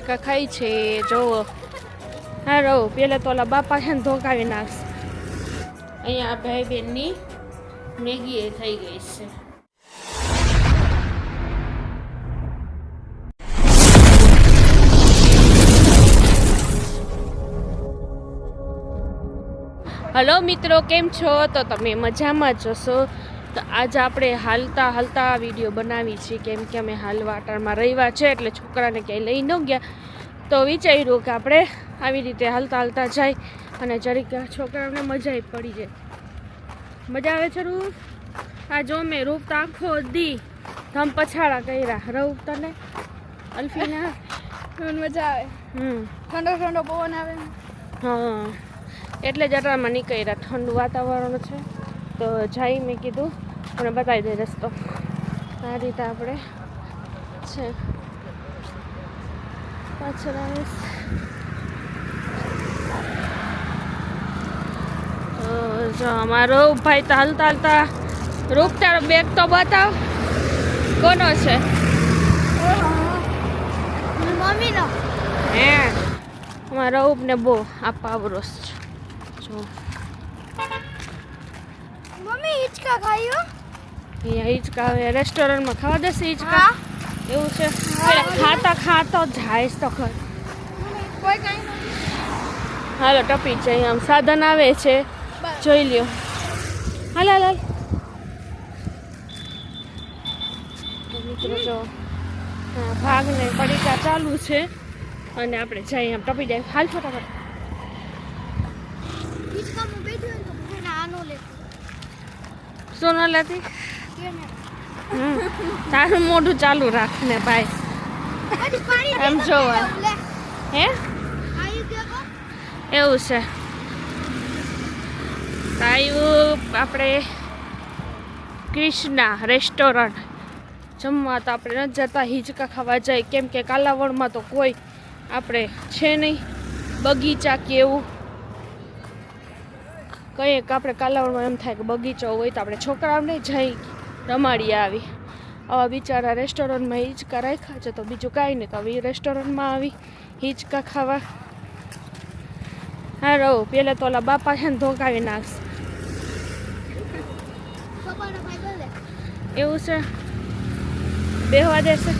આ રઉફી ખાય છે, જોવો. હા, રહો. પહેલાં તો ઓલા બાપા છે ને ધોકાવી નાખશે. અહીંયા ભાઈ બહેનની મેગી એ થઈ ગઈ છે. હલો મિત્રો, કેમ છો? તો તમે મજામાં જ હશો. તો આજે આપણે હાલતા હાલતા વીડિયો બનાવી છીએ કેમ કે અમે હાલ વાટારમાં રહીવા છે એટલે છોકરાને ક્યાંય લઈ ન ગયા. તો વિચાર્યું કે આપણે આવી રીતે હાલતા હાલતા જાય અને જરીક છોકરાઓને મજા પડી જાય. મજા આવે છે રૂફ? આ જો મેં રૂપ તો આખો દી ધમ પછાડા કર્યા. રૂપ તને? અલ્ફીના? મજા આવે. હમ. ઠંડો ઠંડો પવન આવે. હા. એટલે જ અટાણમાં નીકળ્યા. ઠંડુ વાતાવરણ છે. તો જઈ મેં કીધું મને બતાવી દે રસ્તો. આ રીતે આપણે છે. પાછળ આવીશ. જો અમારો ભાઈ તો હાલતા હાલતા રૂપ તારો બેગ તો બતાવ. કોનો છે? મમ્મીનો. હે. અમારા ઉપને બહુ આ પાવરોસ છે જો મમ્મી હિચકા ખાયો અહીંયા હિંચકા હવે રેસ્ટોરન્ટમાં ખાવા દેશે હિંચકા. એવું છે. ખાતા ખાતા જાય તો ખર. હાલો ટપી જાય આમ સાધન આવે છે. જોઈ લ્યો. હાલ હાલ મિત્રો જો ભાગને પડીકા ચાલુ છે. અને આપણે જઈએ આમ ટપી જાય. હાલ ફટાફટ હિચકામાં બેઠી હોય તો મને આનો લે લેતી તારું મોઢું ચાલુ રાખ ને ભાઈ એમ જોવા. હે? એવું છે. આવ્યું આપણે ક્રિષ્ના રેસ્ટોરન્ટ. જમવા તો આપણે ન જતા હિંચકા ખાવા જાય. કેમ કે કાલાવડમાં તો કોઈ આપણે છે નહીં. બગીચા કે એવું. કહીએ કે આપણે કાલાવડમાં એમ થાય કે બગીચો હોય તો આપણે છોકરાઓને જઈ રમાડીએ આવી. આવા બિચારા રેસ્ટોરન્ટમાં હિંચકા રાખ્યા છે તો બીજું કાંઈ નહીં તો હવે રેસ્ટોરન્ટમાં આવી હિંચકા ખાવા. હા, રહું, પેલા તો ઓલા બાપા છે ને ધોકાવી નાખશે. એવું છે? બેહવા દેશે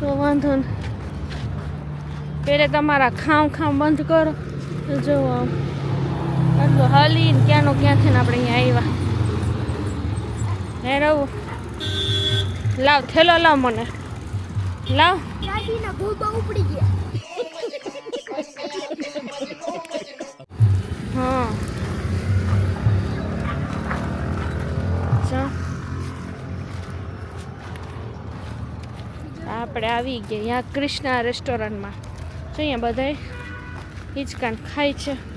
તો વાંધો ને પહેલે તમારા ખામ ખામ બંધ કરો. જો આમ હાલી ને ક્યાંનો ક્યાંથી ને આપણે અહીંયા આવ્યા. હે રહું લાવ થેલો લાવ મને. લાવ. ઉપડી ગયા. હા. આપણે આવી ગયા અહીંયા કૃષ્ણા રેસ્ટોરન્ટમાં જોઈએ બધાય? હિંચકાન ખાય છે.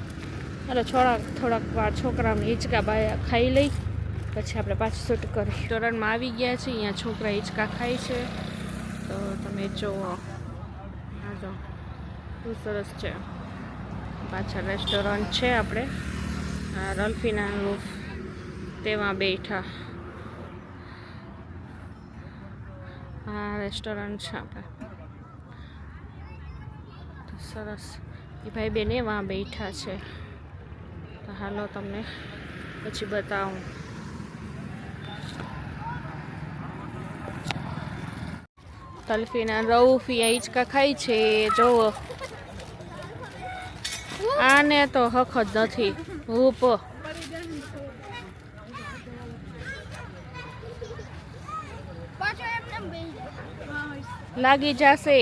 એટલે થોડાક થોડાક વાર છોકરાઓને હિંચકા બાયા ખાઈ લઈ, પછી આપણે પાછું શૂટ કરી. રેસ્ટોરન્ટમાં આવી ગયા છે, અહીંયા છોકરા હિંચકા ખાય છે. તો તમે જુઓ. હા જો બહુ સરસ છે. પાછળ રેસ્ટોરન્ટ છે આપણે. આ રલ્ફીના રૂફ તેમાં બેઠા. આ રેસ્ટોરન્ટ છે આપણે. સરસ. એ ભાઈ બેન વાં બેઠા છે. હાલો તમને પછી બતાવું. તલફીના રઉફી હિંચકા ખાય છે, જોવો. આને તો જ નથી. જાય લાગી જશે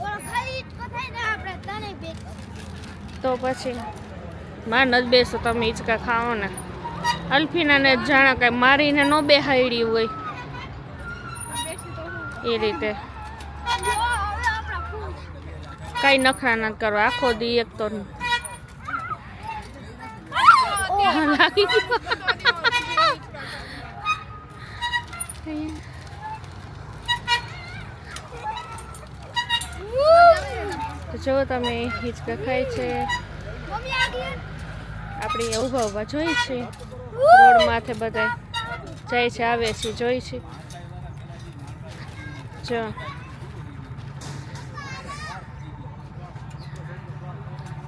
ઓલો ખાલી હિચકો થાય ને આપણે તને બે તો પછી માં જ બેસો તમે હિંચકા ખાઓ ને. અલ્ફીનાને જાણે કાંઈ મારીને ન બેહાડી હોય. એ રીતે. કઈ નખરા નથી કરો આખો દી એક તો લાગી જો તમે હિંચકા ખાય છે. આપણે ઊભા ઊભા જોઈ છે. રોડ માથે બધા જાય છે, આવે છે, જોઈ છે. જો.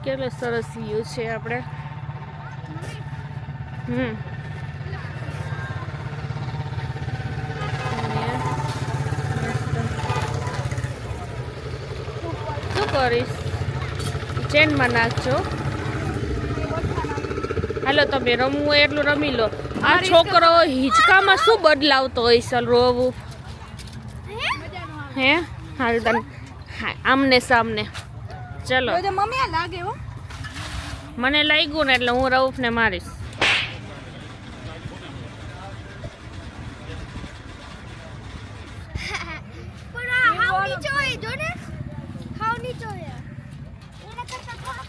કેટલો સરસ વ્યૂ છે આપણે. હમ. કરીશ. ચેનમાં નાખજો. હાલો તમે રમવું હોય એટલું રમી લો. આ છોકરો હિંચકામાં શું બદલાવતો હોય સર રોવું હે? હાલ તને. આમને સામને. ચલો. મને લાગ્યું ને એટલે હું રઉફને મારીશ પણ આ હાવ નીચો હોય જો ને હાવ નીચો હોય એના કરતા થોડોક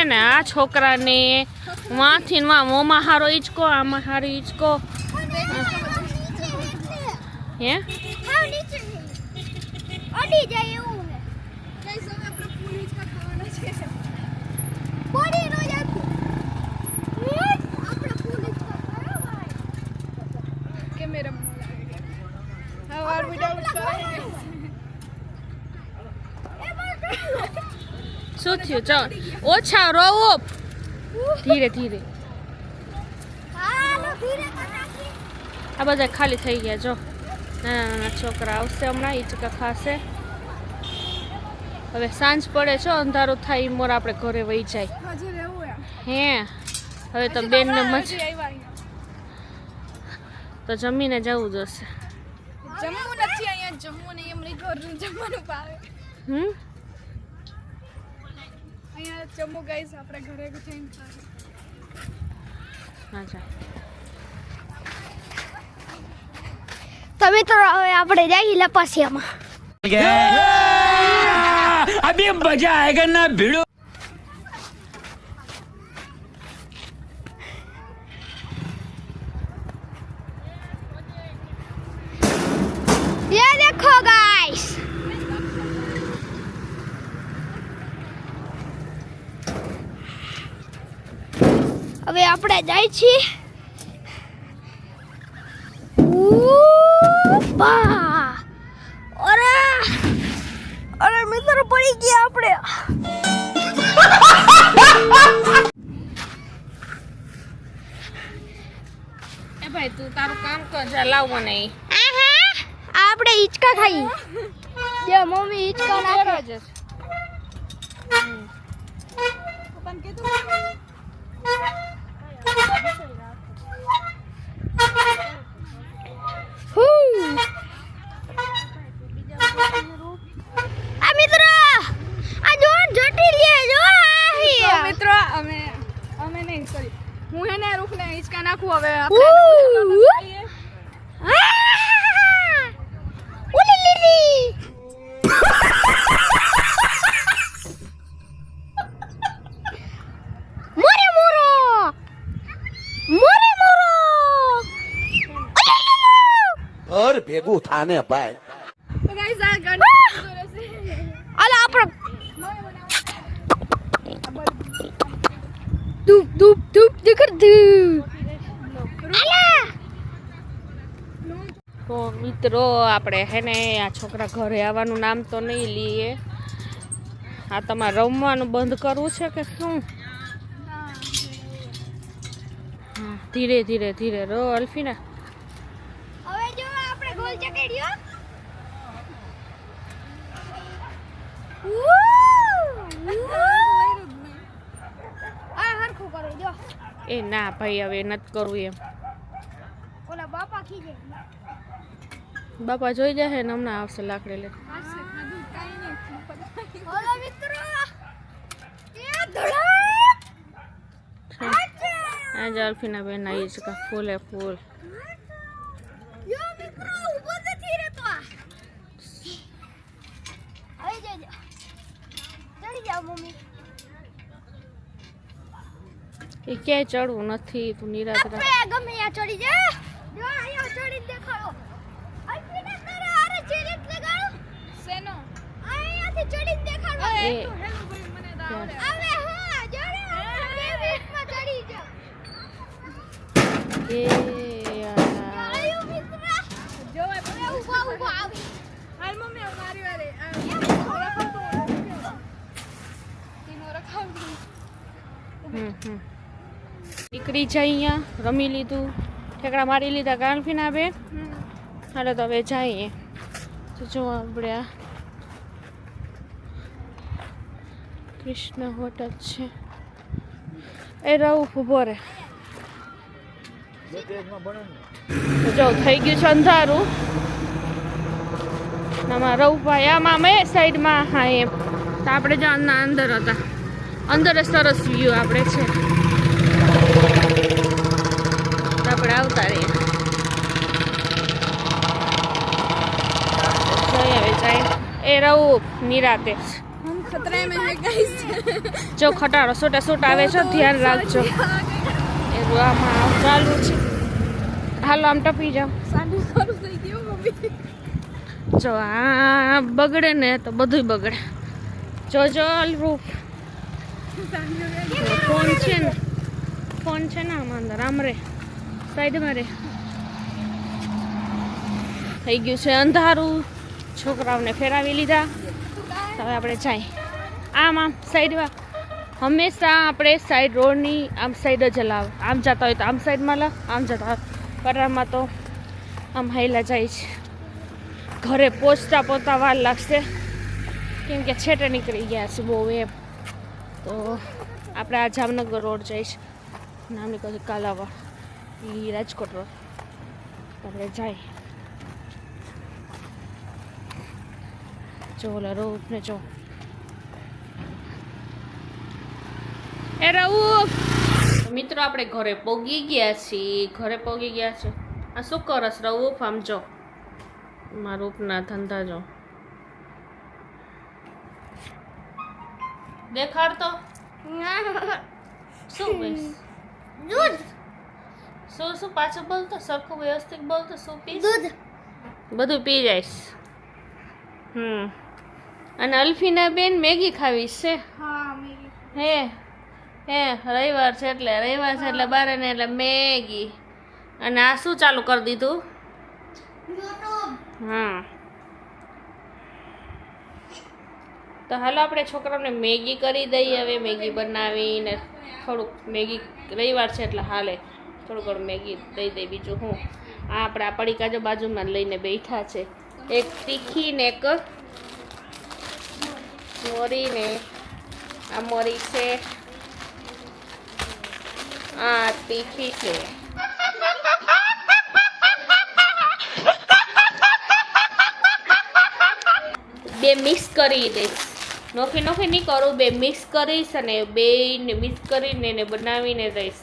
મોટો ને આ છોકરાને વાંથી વા મોંમાં હારો ઈચકો આમાં હારો ઈચકો. હે? અડી જાય એવું છે ગાઈસ હવે આપણે ફૂલ હિંચકા ખાવાના છે બોડી નો જાતું આપણે ફૂલ હિંચકા ખાવા ભાઈ કેમેરા હવે ઓર વિડાઉટ કરાય એ બોલ શું થયું? ચાલ. ઓછા રોવો ધીરે ધીરે. ધીરે આ બધા ખાલી થઈ ગયા જો. નાના નાના છોકરા આવશે હમણાં હિંચકા ખાશે. હવે સાંજ પડે છો અંધારું થાય ઈ મોર આપણે ઘરે વહી જાય. હે? હવે તો બેનને મજ તો જમીને જવું જોશે જમવું નથી અહીંયા જમવું નહીં એમની ઘરનું જમવાનું ભાવે. હમ? જમ્મુ ગઈશ આપણે ઘરે જઈને અચ્છા તો મિત્રો હવે આપણે જઈએ લપાસિયામાં. અભી મજા આયેગા ના ભીડો. હવે આપણે જાય છીએ. અરે! અરે મિત્રો પડી ગયા આપણે. એ ભાઈ તું તારું કામ કર જા લાવ મને આપણે હિંચકા ખાઈ. જે મમ્મી હિચકા નાખે. કીધું હું. અમે અમે નહીં સોરી હું હે ને રૂખને હિંચકા નાખું હવે આપણે ઉહ. ખાઈએ. આ! ઉલી લીલી મોરે મોરો મોરે મોરો ઘર ભેગું થાને ભાઈ. તો ગાઈસ આ ગાડી રહેશે. અલા આપણે ધૂપ ધૂપ ધૂપ ધૂપ. અલા તો મિત્રો આપણે હે ને આ છોકરા ઘરે આવવાનું નામ તો નહીં લઈએ. આ તમારે રમવાનું બંધ કરવું છે કે શું? ધીરે ધીરે ધીરે. રો અલ્ફીના. ચકેડ્યો આ હરખું કરો જો. એ ના ભાઈ હવે નથી કરવું એમ. ઓલા બાપા ખીજે બાપા જોઈ જશે ને હમણાં આવશે લાકડી લે હાશે ખાધું કાંઈ નહીં ઓલા મિત્રો! એ ધડાક આજે અલ્ફીના બેન આવી છે કે ફૂલે ફૂલ. એ ક્યાંય ચડવું નથી તું નિરાત ગમે ત્યાં ચડી જા. જો આયો ચડી દેખાડો. અલ્પિના તારે આરે ચેલેટ લગાડો. સેનો અહીંયાથી ચડી દેખાડો. એ હેલો ભાઈ મને તો આવે હા જોડે બે મિનિટમાં ચડી જા એ આયો મિત્ર. જો ઊભો ઊભો આવી. હાલ મમ્મી મારી વારે નીકળી જાય અહીંયા, રમી લીધું. ઠેકડા મારી લીધા કાનફીના બેન હાલો તો હવે જઈએ. તો જો આપણે આ કૃષ્ણ હોટલ છે. એ રહું. ઊભો રે જો, થઈ ગયું છે અંધારું. આમાં રવભાઈ આમાં મેં સાઈડમાં હા, એમ. તો આપણે જ અંદર હતા. અંદર સરસ વ્યૂ આપણે છે. આપણે આવતા રહીએ. એ રહું નિરાતે. જો ખટાડો સોટા સોટ આવે છે ધ્યાન રાખજો. એ આમાં ચાલુ છે. હાલો આમ ટપી જાઓ. જો આ બગડે ને તો બધું બગડે. જોજો રૂફ ફોન છે ને. ફોન છે ને આમાં અંદર. આમ રે. સાઈડમાં રે. થઈ ગયું છે અંધારું. છોકરાઓને ફેરાવી લીધા. હવે આપણે જાય. આમ આમ, સાઈડમાં. હંમેશા આપણે સાઈડ રોડની આમ સાઈડ જ લાવ આમ જતા હોય તો આમ સાઈડમાં લાવ આમ જતા પરામાં તો આમ હાઈલા જાય છે. ઘરે પહોંચતા પહોંચતા વાર લાગશે. કેમ કે છેટે નીકળી ગયા છે બહુ એમ. તો આપણે આ જામનગર રોડ જઈશ. નામ નીકળ્યું છે કાલાવાડ. એ રાજકોટ રોડ. આપણે જાય. જો ઓલા રોડ ને જો. એ રવું મિત્રો આપણે ઘરે પોગી ગયા છીએ. ઘરે પોગી ગયા છે. આ શું કરસ રવું આમ જો. મારું રૂપના ધંધા જો. દેખાડતો? શું પીશ દૂધ. શું શું પાછું બોલતો સરખું વ્યવસ્થિત બોલતો શું પીશ દૂધ. બધું પી જઈશ. હમ. અને અલ્ફીના બેન મેગી ખાવીશ છે? હે હે રવિવાર છે એટલે રવિવાર છે એટલે બારે ને એટલે મેગી. અને આ શું ચાલુ કરી દીધું? હા. તો હાલો આપણે છોકરાઓને મેગી કરી દઈએ. હવે મેગી બનાવીને થોડુંક મેગી રવિવાર છે એટલે હાલે. થોડું ઘણું મેગી દઈ દઈ બીજું હું. આ આપણે આ પડીકા જો બાજુમાં લઈને બેઠા છે. એક તીખી ને એક મોરી ને આ મોરી છે. આ તીખી છે. બે મિક્સ કરી દઈશ નોખી નોખી નહીં કરું બે મિક્સ કરીશ અને બેને મિક્સ કરીને એને બનાવીને દઈશ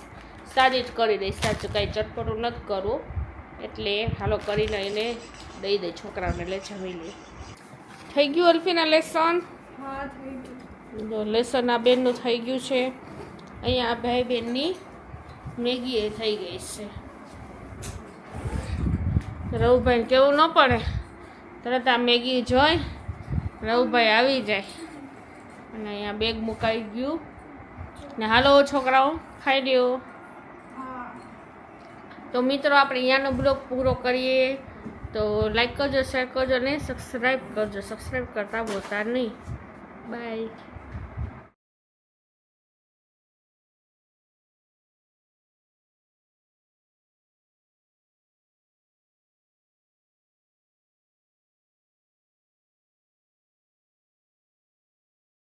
સાદી જ કરી દઈશ. સાચું કાંઈ ચટપટું નથી કરવું એટલે હાલો કરીને એને દઈ દઈ છોકરાઓને એટલે જમી લે. થઈ ગયું અલ્ફીના લેસન? લેસન આ બેનનું થઈ ગયું છે. અહીંયા આ ભાઈ બહેનની મેગી એ થઈ ગઈ છે. રવુભાઈ કેવું ન પડે? તરત આ મેગી જોઈ રવુભાઈ આવી જાય. અને અહીંયા બેગ મુકાઈ ગયું. ને હાલો, છોકરાઓ, ખાઈ લ્યો. તો મિત્રો, આપણે અહીંયાનો બ્લોગ પૂરો કરીએ. તો લાઈક કરજો શેર કરજો ને સબસ્ક્રાઈબ કરજો. સબસ્ક્રાઈબ કરતા બોલતા નહીં. બાય